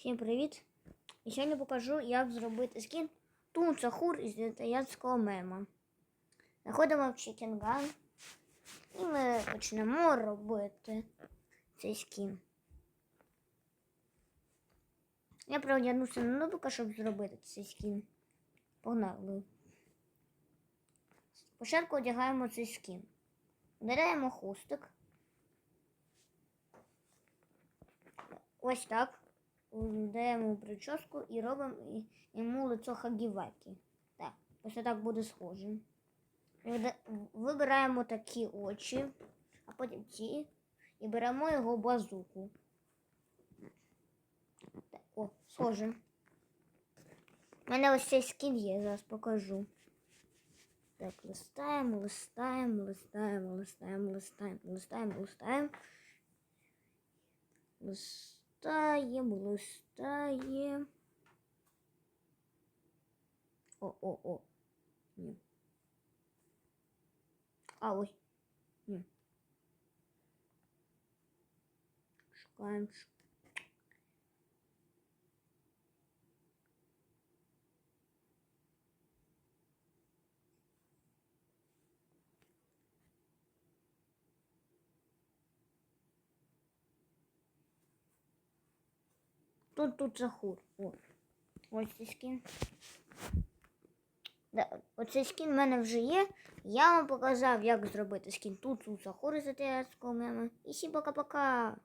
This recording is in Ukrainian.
Всім привіт! І сьогодні покажу, як зробити скін Тунца Хур із італійського мема. Заходимо в Chicken і ми почнемо робити цей скін. Я переодягнувся на нубика, щоб зробити цей скін. Погнали. Спочатку одягаємо цей скін. Беремо хустик. Ось так. Даємо прическу і робимо йому лицо хагівакі. Так, ось так буде. Вида- Вибираємо такі очі, а потім ці. І беремо його базуку. Так, о, схоже. У мене ось цей скін є, зараз покажу. Так, листаємо, листаємо, листаємо, листаємо, листаємо, листаємо, листаємо. Листаємо, листаємо. О, о, о. Ні. А, ой. Ні. Шукаємо. ш- Тут тут захур. О. Ось цей скін. Да, оцей скін в мене вже є. Я вам показав, як зробити скін тут у захур з італійського мема. І всім пока-пока.